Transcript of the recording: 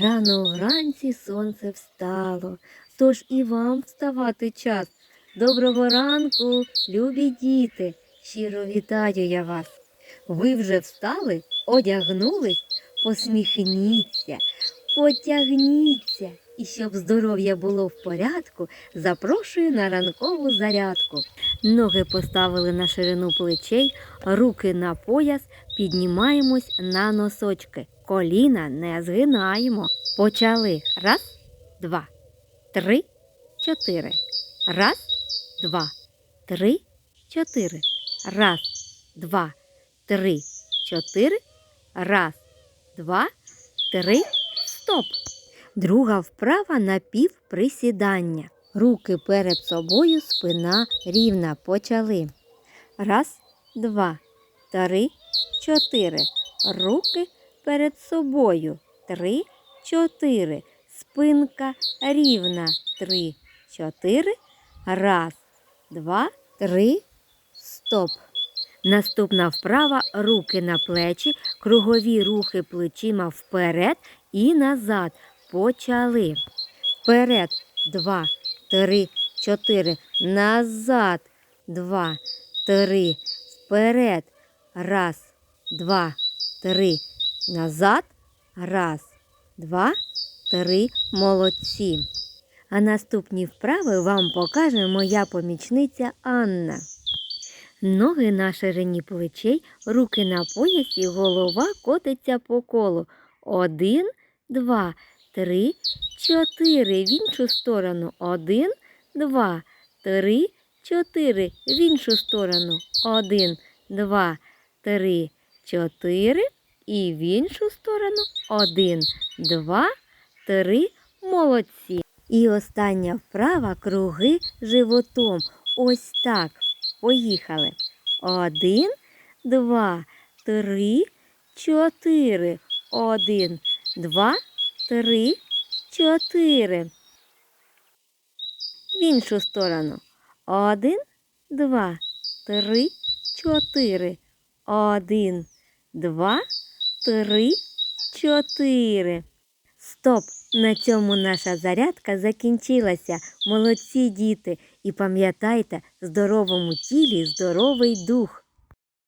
Рано вранці сонце встало, тож і вам вставати час. Доброго ранку, любі діти, щиро вітаю я вас. Ви вже встали, одягнулись, посміхніться, потягніться. І щоб здоров'я було в порядку, запрошую на ранкову зарядку. Ноги поставили на ширину плечей, руки на пояс, піднімаємось на носочки. Коліна не згинаємо. Почали. Раз, два, три, чотири. Раз, два, три, чотири. Раз, два, три, чотири. Раз, два, три. Стоп. Друга вправа на півприсідання. Руки перед собою, спина рівна. Почали. Раз, два, три, чотири. Руки перед собою. Три, чотири. Спинка рівна. Три, чотири. Раз, два, три. Стоп. Наступна вправа руки на плечі, кругові рухи плечима вперед і назад. Почали. Вперед. Два, три, чотири. Назад. Два, три. Вперед. Раз, два, три. Назад. Раз, два, три. Молодці. А наступні вправи вам покаже моя помічниця Анна. Ноги на ширині плечей, руки на поясі, голова котиться по колу. Один, два, три, чотири. В іншу сторону. Один, два, три, чотири. В іншу сторону. Один, два, три, чотири. І в іншу сторону. Один, два, три. Молодці. І остання вправа круги животом. Ось так. Поїхали. Один, два, три, чотири. Один, два, три, чотири. В іншу сторону. Один, два, три, чотири. Один, два, три, чотири. Стоп! На цьому наша зарядка закінчилася. Молодці діти. І пам'ятайте, здоровому тілі здоровий дух.